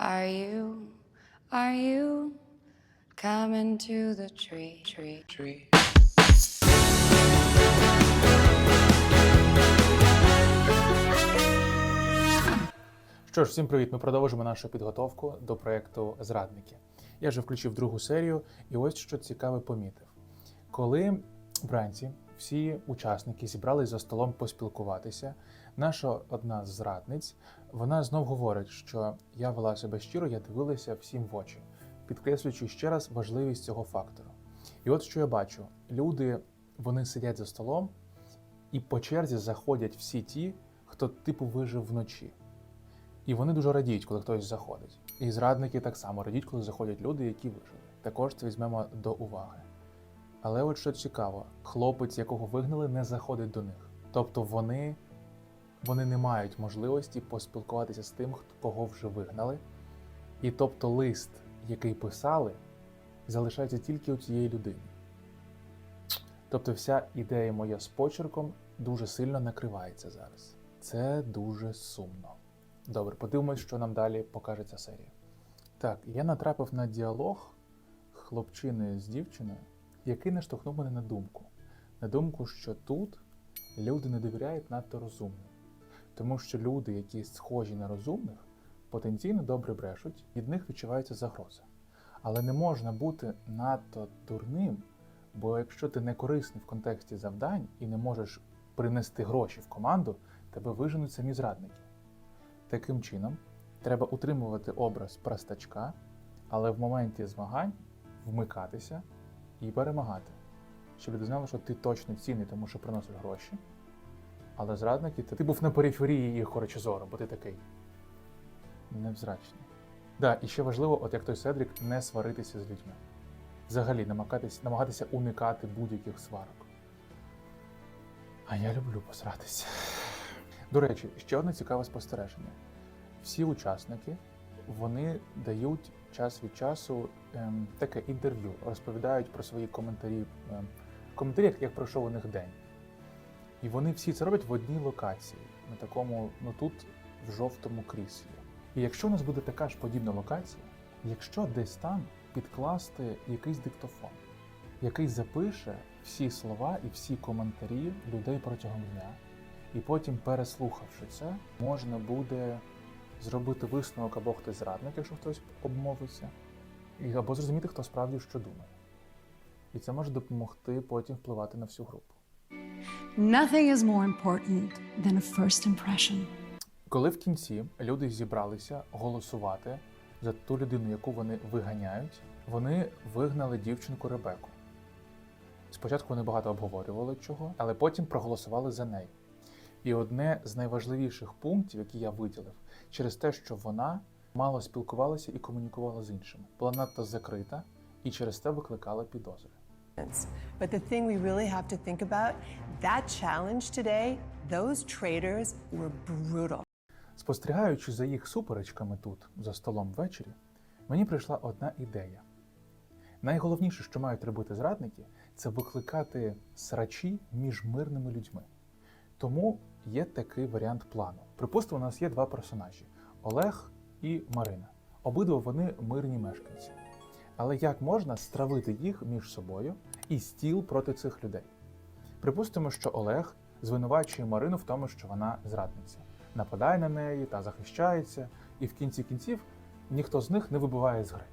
Are you, are you coming to the tree, tree, tree? Що ж, всім привіт! Ми продовжимо нашу підготовку до проєкту Зрадники. Я вже включив другу серію, і ось що цікаве помітив. Коли вранці всі учасники зібрались за столом поспілкуватися, наша одна з зрадниць вона знов говорить, що я вела себе щиро, я дивилася всім в очі, підкреслюючи ще раз важливість цього фактору. І от що я бачу: люди вони сидять за столом, і по черзі заходять всі ті, хто типу вижив вночі. І вони дуже радіють, коли хтось заходить. І зрадники так само радіють, коли заходять люди, які вижили. Також це візьмемо до уваги. Але от що цікаво, хлопець, якого вигнали, не заходить до них. Тобто вони, вони не мають можливості поспілкуватися з тим, кого вже вигнали. І тобто лист, який писали, залишається тільки у цієї людини. Тобто вся ідея моя з почерком дуже сильно накривається зараз. Це дуже сумно. Добре, подивимось, що нам далі покаже ця серія. Так, я натрапив на діалог хлопчини з дівчиною, який наштовхнув мене на думку. На думку, що тут люди не довіряють надто розумним. Тому що люди, які схожі на розумних, потенційно добре брешуть, від них відчувається загроза. Але не можна бути надто дурним, бо якщо ти не корисний в контексті завдань і не можеш принести гроші в команду, тебе виженуть самі зрадники. Таким чином, треба утримувати образ простачка, але в моменті змагань вмикатися і перемагати. Щоб люди знали, що ти точно цінний, тому що приносиш гроші. Але зрадники, ти, ти був на периферії їх зору, бо ти такий невзрачний. Да, і ще важливо, от як той Седрік, не сваритися з людьми. Взагалі, намагатися, намагатися уникати будь-яких сварок. А я люблю посратися. До речі, ще одне цікаве спостереження. Всі учасники вони дають час від часу ем, таке інтерв'ю, розповідають про свої коментарі, ем, коментарі, як, пройшов у них день. І вони всі це роблять в одній локації, на такому, ну тут, в жовтому кріслі. І якщо у нас буде така ж подібна локація, якщо десь там підкласти якийсь диктофон, який запише всі слова і всі коментарі людей протягом дня, і потім, переслухавши це, можна буде зробити висновок або хтось зрадник, якщо хтось обмовиться, і або зрозуміти, хто справді що думає. І це може допомогти потім впливати на всю групу. Nothing is more important than a first impression. Коли в кінці люди зібралися голосувати за ту людину, яку вони виганяють, вони вигнали дівчинку Ребеку. Спочатку вони багато обговорювали чого, але потім проголосували за неї. І одне з найважливіших пунктів, які я виділив, через те, що вона мало спілкувалася і комунікувала з іншими, була надто закрита і через те викликала підозри. But the thing we really have to think about that challenge today, those traders were brutal. Спостерігаючи за їх суперечками тут, за столом ввечері, мені прийшла одна ідея. Найголовніше, що мають робити зрадники, це викликати срачі між мирними людьми. Тому є такий варіант плану. Припустимо, у нас є два персонажі: Олег і Марина. Обидва вони мирні мешканці. Але як можна стравити їх між собою і стіл проти цих людей? Припустимо, що Олег звинувачує Марину в тому, що вона зрадниця, нападає на неї та захищається, і в кінці кінців ніхто з них не вибиває з гри.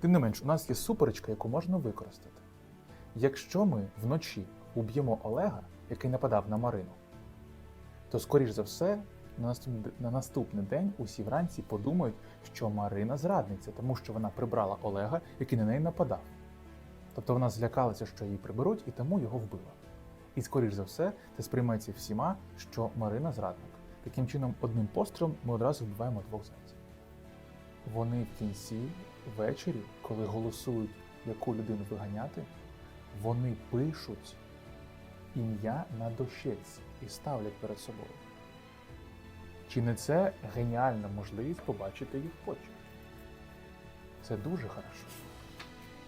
Тим не менш, у нас є суперечка, яку можна використати. Якщо ми вночі уб'ємо Олега, який нападав на Марину, то, скоріш за все, на наступний, на наступний день усі вранці подумають, що Марина зрадниця, тому що вона прибрала Олега, який на неї нападав. Тобто вона злякалася, що її приберуть, і тому його вбила. І, скоріш за все, це сприймається всіма, що Марина зрадник. Таким чином, одним пострілом ми одразу вбиваємо двох зайців. Вони в кінці, ввечері, коли голосують, яку людину виганяти, вони пишуть ім'я на дощечці і ставлять перед собою. Чи не це геніальна можливість побачити їх почерк? Це дуже хорошо.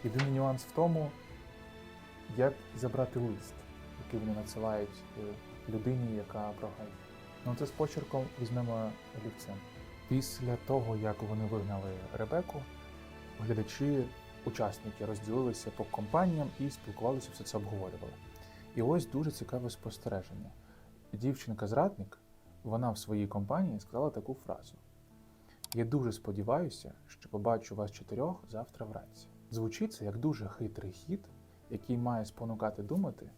Єдиний нюанс в тому, як забрати лист, який вони надсилають е, людині, яка програє. Ну це з почерком візьмемо олівцем. Після того, як вони вигнали Ребеку, глядачі, учасники розділилися по компаніям і спілкувалися, все це обговорювали. І ось дуже цікаве спостереження. Дівчинка-зрадник, вона в своїй компанії сказала таку фразу: Я дуже сподіваюся, що побачу вас чотирьох завтра вранці. Звучить це як дуже хитрий хід, який має спонукати думати,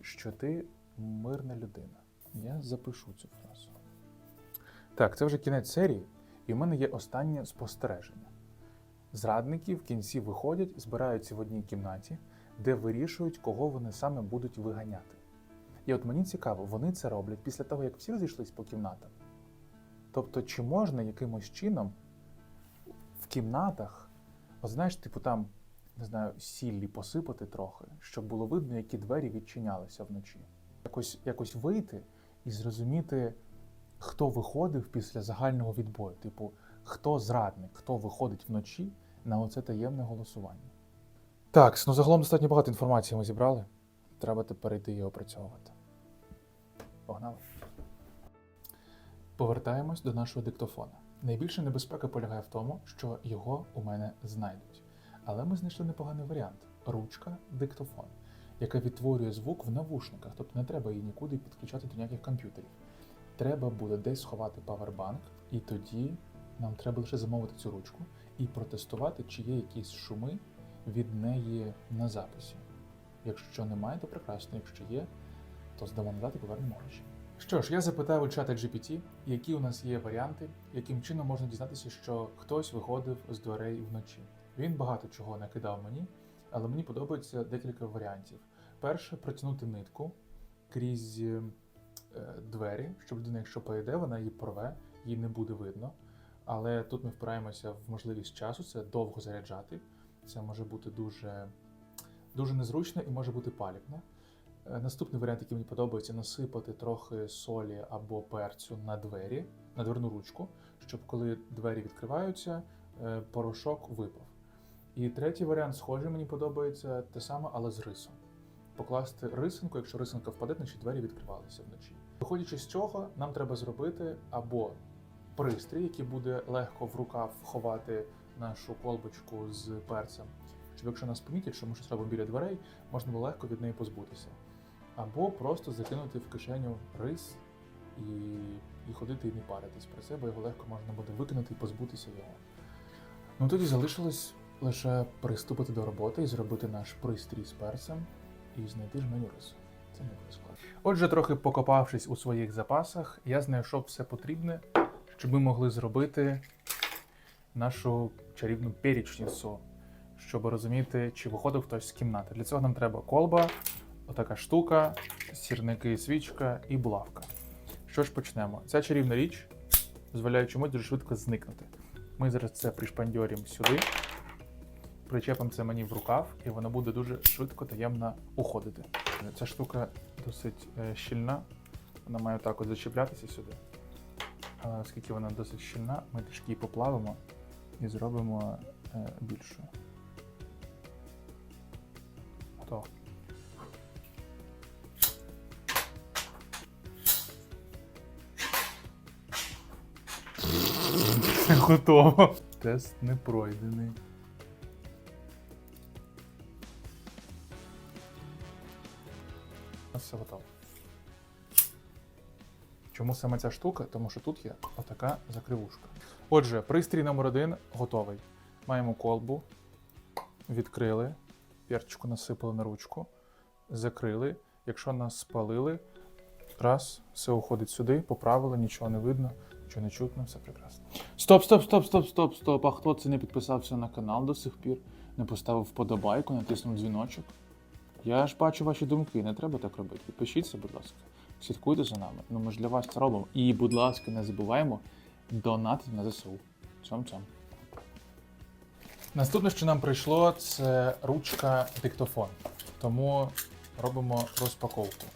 що ти мирна людина. Я запишу цю фразу. Так, це вже кінець серії, і в мене є останнє спостереження. Зрадники в кінці виходять, збираються в одній кімнаті, де вирішують, кого вони саме будуть виганяти. І от мені цікаво, вони це роблять після того, як всі розійшлись по кімнатам. Тобто, чи можна якимось чином в кімнатах, от знаєш, типу там, не знаю, сіллі посипати трохи, щоб було видно, які двері відчинялися вночі. Якось, якось вийти і зрозуміти, хто виходив після загального відбою. Типу, хто зрадник, хто виходить вночі на оце таємне голосування. Так, ну загалом достатньо багато інформації ми зібрали. Треба тепер йти її опрацьовувати. Погнали. Повертаємось до нашого диктофона. Найбільша небезпека полягає в тому, що його у мене знайдуть. Але ми знайшли непоганий варіант ручка диктофон, яка відтворює звук в навушниках, тобто не треба її нікуди підключати до ніяких комп'ютерів. Треба буде десь сховати павербанк, і тоді нам треба лише замовити цю ручку і протестувати, чи є якісь шуми від неї на записі. Якщо немає, то прекрасно. Якщо є, то здамо назад і повернемо гроші. Що ж, я запитав у чата GPT, які у нас є варіанти, яким чином можна дізнатися, що хтось виходив з дверей вночі. Він багато чого накидав мені, але мені подобається декілька варіантів. Перше, протягнути нитку крізь е, двері, щоб людина, якщо поїде, вона її порве, її не буде видно. Але тут ми впираємося в можливість часу, це довго заряджати. Це може бути дуже, дуже незручно і може бути палівно. Е, Наступний варіант, який мені подобається, насипати трохи солі або перцю на двері, на дверну ручку, щоб коли двері відкриваються, е, порошок випав. І третій варіант, схожий, мені подобається те саме, але з рисом. Покласти рисинку, якщо рисинка впаде, значить двері відкривалися вночі. Виходячи з цього, нам треба зробити або пристрій, який буде легко в рукав ховати нашу колбочку з перцем, щоб якщо нас помітять, що ми щось робимо біля дверей, можна було легко від неї позбутися. Або просто закинути в кишеню рис і, і ходити і не паритись про це, бо його легко можна буде викинути і позбутися його. Ну тоді залишилось лише приступити до роботи і зробити наш пристрій з перцем і знайти жменю рису. Це не буде складно. Отже, трохи покопавшись у своїх запасах, я знайшов все потрібне, щоб ми могли зробити нашу чарівну перечницю, щоб розуміти, чи виходив хтось з кімнати. Для цього нам треба колба, отака штука, сірники, свічка і булавка. Що ж почнемо? Ця чарівна річ дозволяє чомусь дуже швидко зникнути. Ми зараз це пришпандьоримо сюди, причепимо це мені в рукав, і воно буде дуже швидко таємно уходити. Ця штука досить е, щільна, вона має так от зачіплятися сюди. Але оскільки вона досить щільна, ми трішки її поплавимо і зробимо е, більшу. Готово. Готово. Тест не пройдений. Все готово. Чому саме ця штука? Тому що тут є отака закривушка. Отже, пристрій номер один готовий. Маємо колбу, відкрили, перчику насипали на ручку, закрили. Якщо нас спалили, раз, все уходить сюди, поправили, нічого не видно, нічого не чутно, все прекрасно. Стоп, стоп, стоп, стоп, стоп, стоп. А хто це не підписався на канал до сих пір, не поставив вподобайку, натиснув дзвіночок? Я ж бачу ваші думки, не треба так робити. Підпишіться, будь ласка. Слідкуйте за нами. Ну ми ж для вас це робимо. І, будь ласка, не забуваємо донатити на ЗСУ. Цьом-цьом. Наступне, що нам прийшло, це ручка диктофон. Тому робимо розпаковку.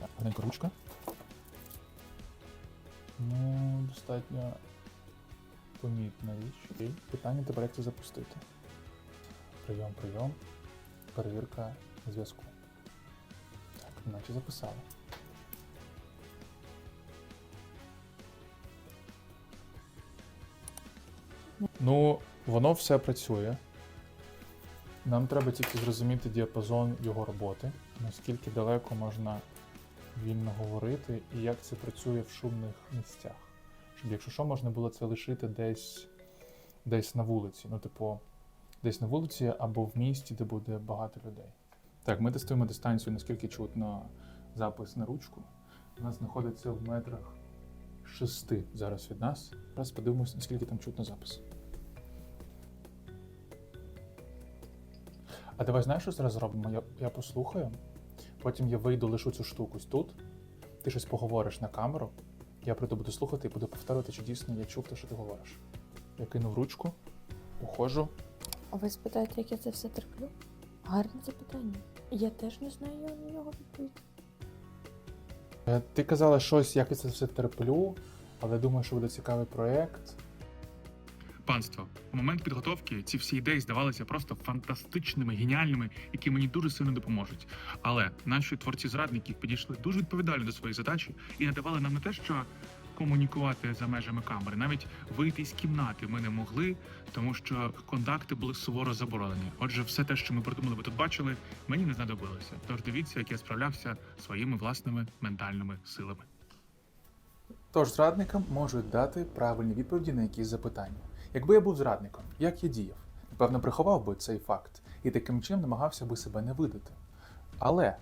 Так, ручка. Ну, достатньо помітна річ. І питання тепер як це запустити. Прийом, прийом. Перевірка зв'язку. Так, наче записали. Ну, воно все працює. Нам треба тільки зрозуміти діапазон його роботи, наскільки далеко можна вільно говорити і як це працює в шумних місцях. Щоб, якщо що, можна було це лишити десь, десь на вулиці. Ну, типу, десь на вулиці або в місті, де буде багато людей. Так, ми тестуємо дистанцію, наскільки чутно запис на ручку. Нас знаходиться в метрах шести зараз від нас. Зараз подивимось, наскільки там чутно запис. А давай знаєш, що зараз зробимо? Я, я послухаю, потім я вийду, лишу цю штуку тут, ти щось поговориш на камеру, я прийду буду слухати і буду повторювати, чи дійсно я чув те, що ти говориш. Я кинув ручку, уходжу. А ви спитаєте, як я це все терплю? Гарне запитання. Я теж не знаю на нього відповідь. Е, Ти казала щось, як я це все терплю, але думаю, що буде цікавий проєкт. Панство, у момент підготовки ці всі ідеї здавалися просто фантастичними, геніальними, які мені дуже сильно допоможуть. Але наші творці зрадників підійшли дуже відповідально до своєї задачі і надавали нам не те, що комунікувати за межами камери, навіть вийти з кімнати ми не могли, тому що контакти були суворо заборонені. Отже, все те, що ми придумали, ви тут бачили, мені не знадобилося. Тож дивіться, як я справлявся своїми власними ментальними силами. Тож зрадникам можуть дати правильні відповіді на якісь запитання. Якби я був зрадником, як я діяв? Напевно, приховав би цей факт і таким чином намагався би себе не видати. Але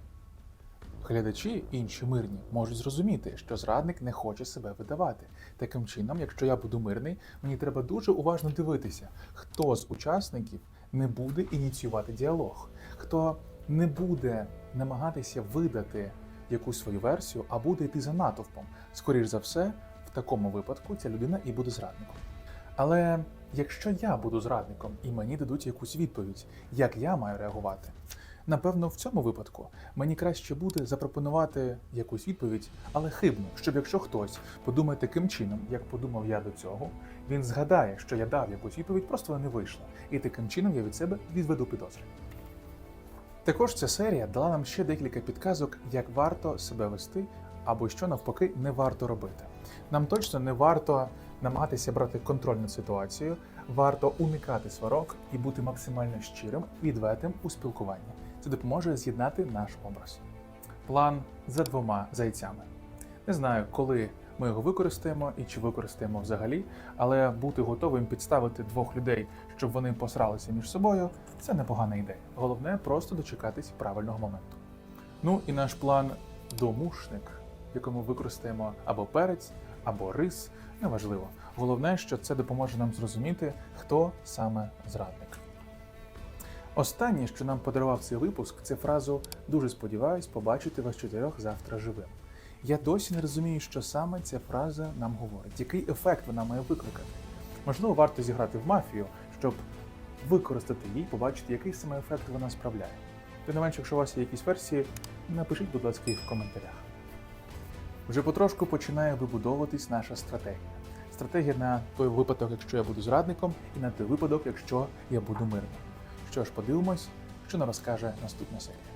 глядачі, інші мирні, можуть зрозуміти, що зрадник не хоче себе видавати. Таким чином, якщо я буду мирний, мені треба дуже уважно дивитися, хто з учасників не буде ініціювати діалог, хто не буде намагатися видати якусь свою версію, а буде йти за натовпом. Скоріш за все, в такому випадку ця людина і буде зрадником. Але якщо я буду зрадником і мені дадуть якусь відповідь, як я маю реагувати? Напевно, в цьому випадку мені краще буде запропонувати якусь відповідь, але хибну, щоб якщо хтось подумає таким чином, як подумав я до цього, він згадає, що я дав якусь відповідь, просто вона не вийшла, і таким чином я від себе відведу підозри. Також ця серія дала нам ще декілька підказок, як варто себе вести, або що навпаки не варто робити. Нам точно не варто намагатися брати контроль над ситуацією, варто уникати сварок і бути максимально щирим, відвертим у спілкуванні. Це допоможе з'єднати наш образ. План за двома зайцями. Не знаю, коли ми його використаємо і чи використаємо взагалі, але бути готовим підставити двох людей, щоб вони посралися між собою, це непогана ідея. Головне просто дочекатись правильного моменту. Ну і наш план домушник, якому використаємо або перець, або рис, неважливо. Головне, що це допоможе нам зрозуміти, хто саме зрадник. Останнє, що нам подарував цей випуск, це фразу Дуже сподіваюсь побачити вас чотирьох завтра живим. Я досі не розумію, що саме ця фраза нам говорить, який ефект вона має викликати. Можливо, варто зіграти в мафію, щоб використати її, побачити, який саме ефект вона справляє. Тим не менше, якщо у вас є якісь версії, напишіть, будь ласка, їх в коментарях. Вже потрошку починає вибудовуватись наша стратегія. Стратегія на той випадок, якщо я буду зрадником, і на той випадок, якщо я буду мирним. Що ж, подивимось, що нам розкаже наступна серія.